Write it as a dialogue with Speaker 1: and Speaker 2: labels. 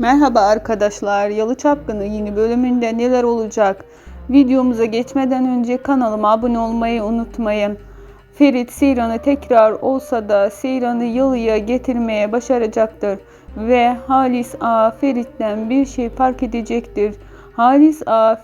Speaker 1: Merhaba arkadaşlar. Yalı Çapkını yeni bölümünde neler olacak? Videomuza geçmeden önce kanalıma abone olmayı unutmayın. Ferit Seyran'ı tekrar olsa da Seyran'ı Yalı'ya getirmeye başaracaktır. Ve Halis A. Ferit'ten bir şey fark edecektir. Halis A.